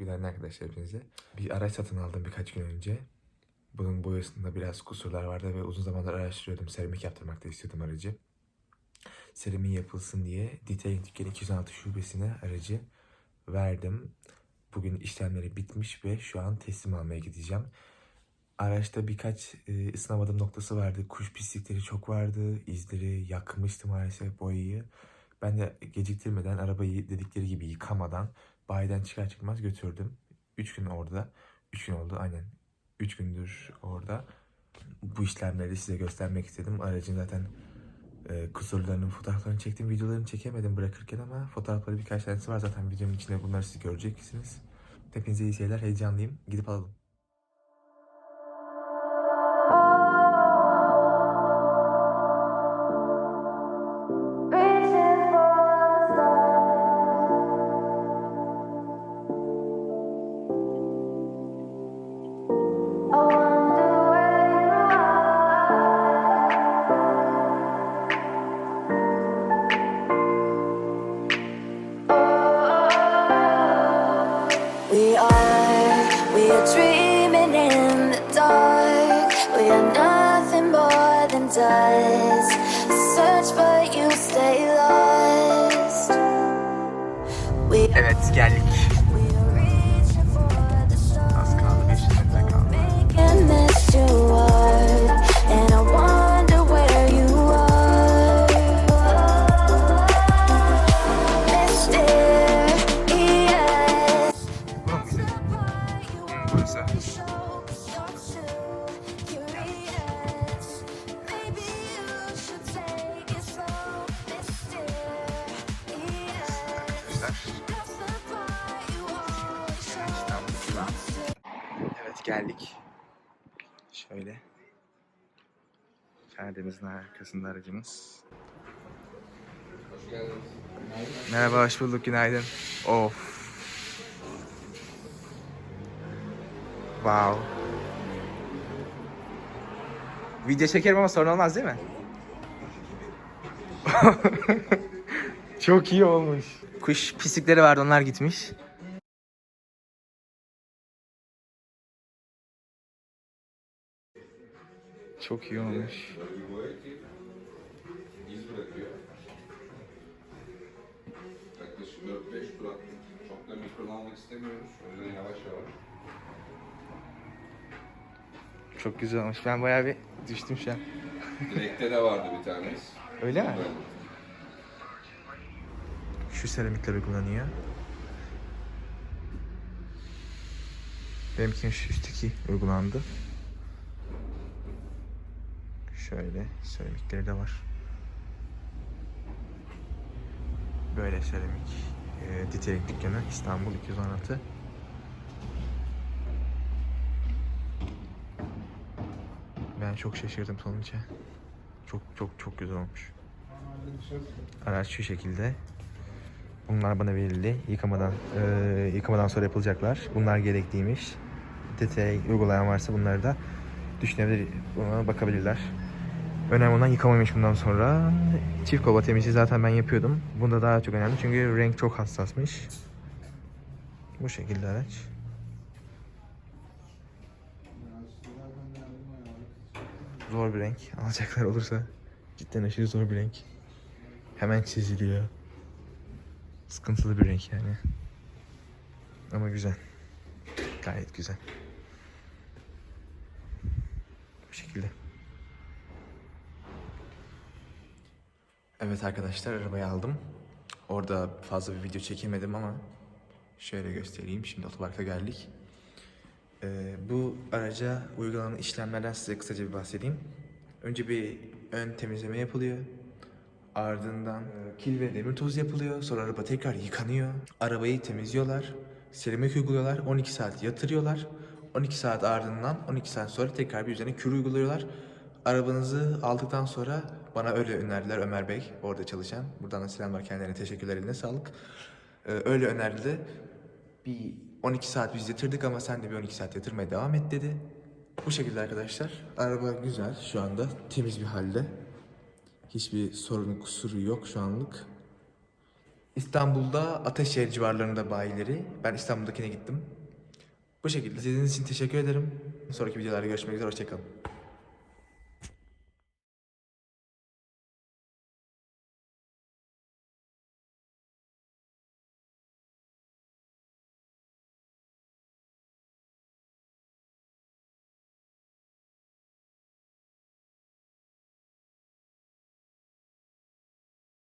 Günaydın arkadaşlar hepinize. Bir araç satın aldım birkaç gün önce. Bunun boyasında biraz kusurlar vardı ve uzun zamandır araştırıyordum. Seramik yaptırmak da istiyordum aracı. Seramiği yapılsın diye Detailing Dükkanı 216 şubesine aracı verdim. Bugün işlemleri bitmiş ve şu an teslim almaya gideceğim. Araçta birkaç e, ısınamadığım noktası vardı. Kuş pislikleri çok vardı. İzleri yakmıştı maalesef boyayı. Ben de geciktirmeden arabayı dedikleri gibi yıkamadan bayiden çıkar çıkmaz götürdüm. 3 gün orada. 3 gün oldu aynen. 3 gündür orada. Bu işlemleri size göstermek istedim. Aracın zaten e, kusurlarının fotoğraflarını çektim. Videolarını çekemedim bırakırken ama fotoğrafları birkaç tanesi var. Zaten videonun içinde bunları siz göreceksiniz. Hepinize iyi seyirler. Heyecanlıyım. Gidip alalım. Evet geldik. Evet geldik. Şöyle. Ferdeniz'in arkasında aracımız. Merhaba, hoş bulduk, günaydın. Of. Wow. Video çekerim ama sorun olmaz değil mi? Çok iyi olmuş. Kuş pislikleri vardı, onlar gitmiş. Çok iyi olmuş. iz bırakıyor. Yaklaşık 4-5 tur. Çok da mikron almak istemiyoruz. O yüzden yavaş yavaş. Çok güzel olmuş. Ben bayağı bir düştüm şu an. Direkte de vardı bir tanesi. Öyle mi? Şu seramikleri kullanıyor. Benimkinin şu üstteki uygulandı. Şöyle seramikleri de var. Böyle seramik. E, Detailing dükkanı İstanbul 216. Ben çok şaşırdım sonuca. Çok çok çok güzel olmuş. Araç şu şekilde. Bunlar bana verildi. Yıkamadan eee, yıkamadan sonra yapılacaklar. Bunlar gerekliymiş. Detay uygulayan varsa bunları da düşünebilir, buna bakabilirler. Önemli olan yıkamamış bundan sonra. Çift kova temizliği zaten ben yapıyordum. Bunda daha çok önemli çünkü renk çok hassasmış. Bu şekilde araç. Zor bir renk. Alacaklar olursa cidden aşırı zor bir renk. Hemen çiziliyor. Sıkıntılı bir renk yani. Ama güzel. Gayet güzel. Bu şekilde. Evet arkadaşlar arabayı aldım. Orada fazla bir video çekemedim ama şöyle göstereyim. Şimdi otoparka geldik. Ee, bu araca uygulanan işlemlerden size kısaca bir bahsedeyim. Önce bir ön temizleme yapılıyor. Ardından e, kil ve demir tozu yapılıyor. Sonra araba tekrar yıkanıyor. Arabayı temizliyorlar. Seramik uyguluyorlar. 12 saat yatırıyorlar. 12 saat ardından 12 saat sonra tekrar bir üzerine kür uyguluyorlar. Arabanızı aldıktan sonra bana öyle önerdiler Ömer Bey orada çalışan. Buradan da selamlar kendilerine teşekkürler eline sağlık. Ee, öyle önerdi. Bir 12 saat biz yatırdık ama sen de bir 12 saat yatırmaya devam et dedi. Bu şekilde arkadaşlar. Araba güzel şu anda. Temiz bir halde. Hiçbir sorunu kusuru yok şu anlık. İstanbul'da Ateşehir civarlarında bayileri. Ben İstanbul'dakine gittim. Bu şekilde. İzlediğiniz için teşekkür ederim. Sonraki videolarda görüşmek üzere. Hoşçakalın.